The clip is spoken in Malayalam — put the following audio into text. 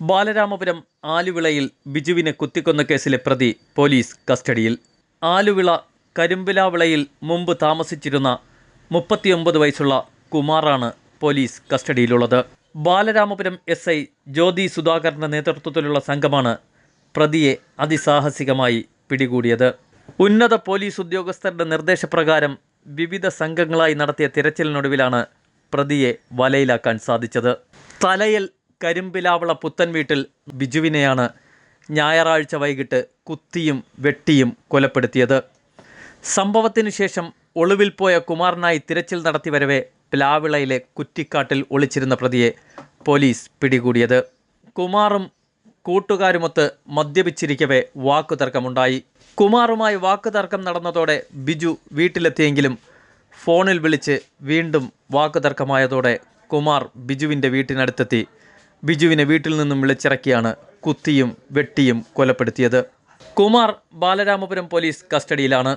ബാലരാമപുരം ആലുവിളയിൽ ബിജുവിനെ കുത്തിക്കൊന്ന കേസിലെ പ്രതി പോലീസ് കസ്റ്റഡിയിൽ. ആലുവിള കരിമ്പിലാവിളയിൽ മുമ്പ് താമസിച്ചിരുന്ന മുപ്പത്തിയൊമ്പത് വയസ്സുള്ള കുമാറാണ് പോലീസ് കസ്റ്റഡിയിലുള്ളത്. ബാലരാമപുരം എസ് ഐ ജ്യോതി സുധാകരന്റെ നേതൃത്വത്തിലുള്ള സംഘമാണ് പ്രതിയെ അതിസാഹസികമായി പിടികൂടിയത്. ഉന്നത പോലീസ് ഉദ്യോഗസ്ഥരുടെ നിർദ്ദേശപ്രകാരം വിവിധ സംഘങ്ങളായി നടത്തിയ തിരച്ചിലിനൊടുവിലാണ് പ്രതിയെ വലയിലാക്കാൻ സാധിച്ചത്. തലയിൽ കരിമ്പിലാവള പുത്തൻ വീട്ടിൽ ബിജുവിനെയാണ് ഞായറാഴ്ച വൈകിട്ട് കുത്തിയും വെട്ടിയും കൊലപ്പെടുത്തിയത്. സംഭവത്തിനു ശേഷം ഒളിവിൽ പോയ കുമാറിനായി തിരച്ചിൽ നടത്തി വരവെ പ്ലാവിളയിലെ കുറ്റിക്കാട്ടിൽ ഒളിച്ചിരുന്ന പ്രതിയെ പോലീസ് പിടികൂടിയത്. കുമാറും കൂട്ടുകാരുമൊത്ത് മദ്യപിച്ചിരിക്കവേ വാക്കുതർക്കമുണ്ടായി. കുമാറുമായി വാക്കുതർക്കം നടന്നതോടെ ബിജു വീട്ടിലെത്തിയെങ്കിലും ഫോണിൽ വിളിച്ച് വീണ്ടും വാക്കുതർക്കമായതോടെ കുമാർ ബിജുവിന്റെ വീട്ടിനടുത്തെത്തി ബിജുവിനെ വീട്ടിൽ നിന്നും വിളിച്ചിറക്കിയാണ് കുത്തിയും വെട്ടിയും കൊലപ്പെടുത്തിയത്. കുമാർ ബാലരാമപുരം പോലീസ് കസ്റ്റഡിയിലാണ്.